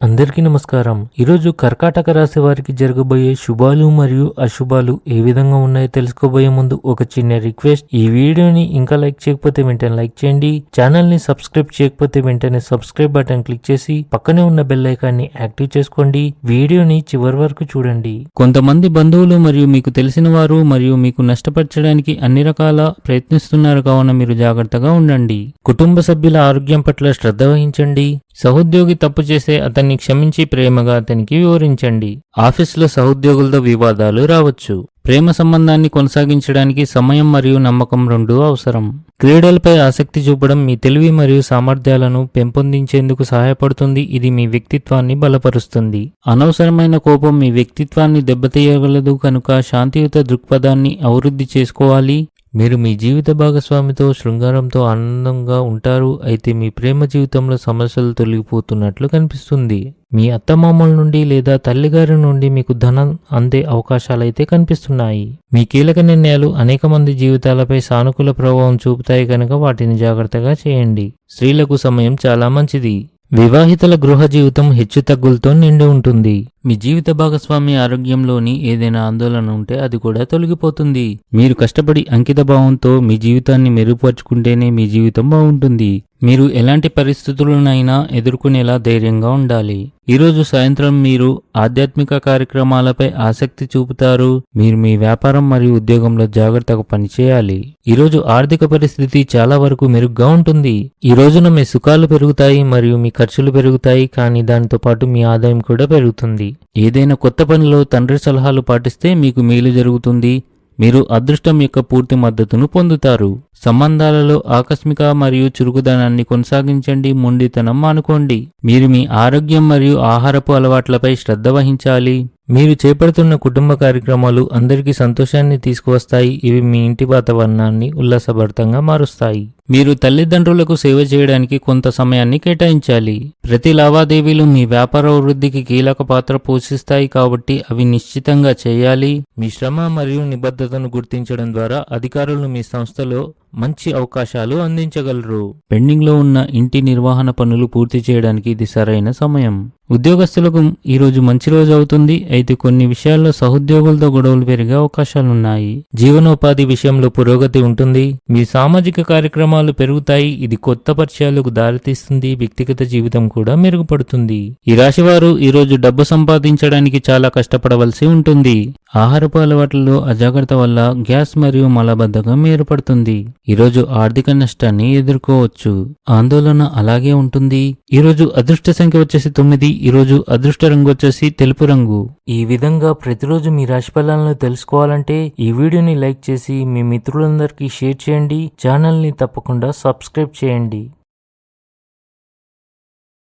అందరికీ నమస్కారం. ఈరోజు కర్కాటక రాశి వారికి జరగబోయే శుభాలు మరియు అశుభాలు ఏ విధంగా ఉన్నాయో తెలుసుకోబోయే ముందు ఒక చిన్న రిక్వెస్ట్. ఈ వీడియోని ఇంకా లైక్ చేయకపోతే వెంటనే లైక్ చేయండి. ఛానల్ని సబ్స్క్రైబ్ చేయకపోతే వెంటనే సబ్స్క్రైబ్ బటన్ క్లిక్ చేసి పక్కనే ఉన్న బెల్ ఐకాన్ని యాక్టివ్ చేసుకోండి. వీడియోని చివరి వరకు చూడండి. కొంతమంది బంధువులు మరియు మీకు తెలిసిన వారు మరియు మీకు నష్టపరచడానికి అన్ని రకాల ప్రయత్నిస్తున్నారు. కావున మీరు జాగ్రత్తగా ఉండండి. కుటుంబ సభ్యుల ఆరోగ్యం పట్ల శ్రద్ధ వహించండి. సహోద్యోగి తప్పు చేస్తే అతన్ని క్షమించి ప్రేమగా అతనికి వివరించండి. ఆఫీసులో సహోద్యోగులతో వివాదాలు రావచ్చు. ప్రేమ సంబంధాన్ని కొనసాగించడానికి సమయం మరియు నమ్మకం రెండూ అవసరం. క్రీడలపై ఆసక్తి చూపడం మీ తెలివి మరియు సామర్థ్యాలను పెంపొందించేందుకు సహాయపడుతుంది. ఇది మీ వ్యక్తిత్వాన్ని బలపరుస్తుంది. అనవసరమైన కోపం మీ వ్యక్తిత్వాన్ని దెబ్బతీయగలదు కనుక శాంతియుత దృక్పథాన్ని అభివృద్ధి చేసుకోవాలి. మీరు మీ జీవిత భాగస్వామితో శృంగారంతో ఆనందంగా ఉంటారు అయితే మీ ప్రేమ జీవితంలో సమస్యలు తొలగిపోతున్నట్లు కనిపిస్తుంది. మీ అత్తమామల నుండి లేదా తల్లిగారి నుండి మీకు ధనం అందే అవకాశాలైతే కనిపిస్తున్నాయి. మీ కీలక నిర్ణయాలు అనేక మంది జీవితాలపై సానుకూల ప్రభావం చూపుతాయి కనుక వాటిని జాగ్రత్తగా చేయండి. స్త్రీలకు సమయం చాలా మంచిది. వివాహితల గృహ జీవితం హెచ్చుతగ్గులతో నిండి ఉంటుంది. మీ జీవిత భాగస్వామి ఆరోగ్యంలోని ఏదైనా ఆందోళన ఉంటే అది కూడా తొలగిపోతుంది. మీరు కష్టపడి అంకిత భావంతో మీ జీవితాన్ని మెరుగుపరుచుకుంటేనే మీ జీవితం బాగుంటుంది. మీరు ఎలాంటి పరిస్థితులనైనా ఎదుర్కొనేలా ధైర్యంగా ఉండాలి. ఈరోజు సాయంత్రం మీరు ఆధ్యాత్మిక కార్యక్రమాలపై ఆసక్తి చూపుతారు. మీరు మీ వ్యాపారం మరియు ఉద్యోగంలో జాగ్రత్తగా పనిచేయాలి. ఈరోజు ఆర్థిక పరిస్థితి చాలా వరకు మెరుగ్గా ఉంటుంది. ఈ రోజున మీ సుఖాలు పెరుగుతాయి మరియు మీ ఖర్చులు పెరుగుతాయి కానీ దానితో పాటు మీ ఆదాయం కూడా పెరుగుతుంది. ఏదైనా కొత్త పనిలో తండ్రి సలహాలు పాటిస్తే మీకు మేలు జరుగుతుంది. మీరు అదృష్టం యొక్క పూర్తి మద్దతును పొందుతారు. సంబంధాలలో ఆకస్మిక మరియు చురుకుదనాన్ని కొనసాగించండి మొండితనం మానుకోండి. మీరు మీ ఆరోగ్యం మరియు ఆహారపు అలవాట్లపై శ్రద్ధ వహించాలి. మీరు చేపడుతున్న కుటుంబ కార్యక్రమాలు అందరికీ సంతోషాన్ని తీసుకువస్తాయి. ఇవి మీ ఇంటి వాతావరణాన్ని ఉల్లాసభరితంగా మారుస్తాయి. మీరు తల్లిదండ్రులకు సేవ చేయడానికి కొంత సమయాన్ని కేటాయించాలి. ప్రతి లావాదేవీలు మీ వ్యాపార వృద్ధికి కీలక పాత్ర పోషిస్తాయి కాబట్టి అవి నిశ్చితంగా చేయాలి. మీ శ్రమ మరియు నిబద్ధతను గుర్తించడం ద్వారా అధికారులు మీ సంస్థలో మంచి అవకాశాలు అందించగలరు. పెండింగ్లో ఉన్న ఇంటి నిర్వహణ పనులు పూర్తి చేయడానికి ఇది సరైన సమయం. ఉద్యోగస్తులకు ఈరోజు మంచి రోజు అవుతుంది. అయితే కొన్ని విషయాల్లో సహోద్యోగులతో గొడవలు పెరిగే అవకాశాలున్నాయి. జీవనోపాధి విషయంలో పురోగతి ఉంటుంది. మీ సామాజిక కార్యక్రమాలు పెరుగుతాయి. ఇది కొత్త పరిచయాలకు దారితీస్తుంది. వ్యక్తిగత జీవితం కూడా మెరుగుపడుతుంది. ఈ రాశివారు ఈరోజు డబ్బు సంపాదించడానికి చాలా కష్టపడవలసి ఉంటుంది. ఆహారపు అలవాట్లలో అజాగ్రత్త వల్ల గ్యాస్ మరియు మలబద్ధకం ఏర్పడుతుంది. ఈరోజు ఆర్థిక నష్టాన్ని ఎదుర్కోవచ్చు. ఆందోళన అలాగే ఉంటుంది. ఈరోజు అదృష్ట సంఖ్య వచ్చేసి తొమ్మిది ఈరోజు అదృష్ట రంగు వచ్చేసి తెలుపు రంగు. ఈ విధంగా ప్రతిరోజు మీ రాశి ఫలాలను తెలుసుకోవాలంటే ఈ వీడియోని లైక్ చేసి మీ మిత్రులందరికీ షేర్ చేయండి. ఛానల్ని తప్పకుండా సబ్స్క్రైబ్ చేయండి.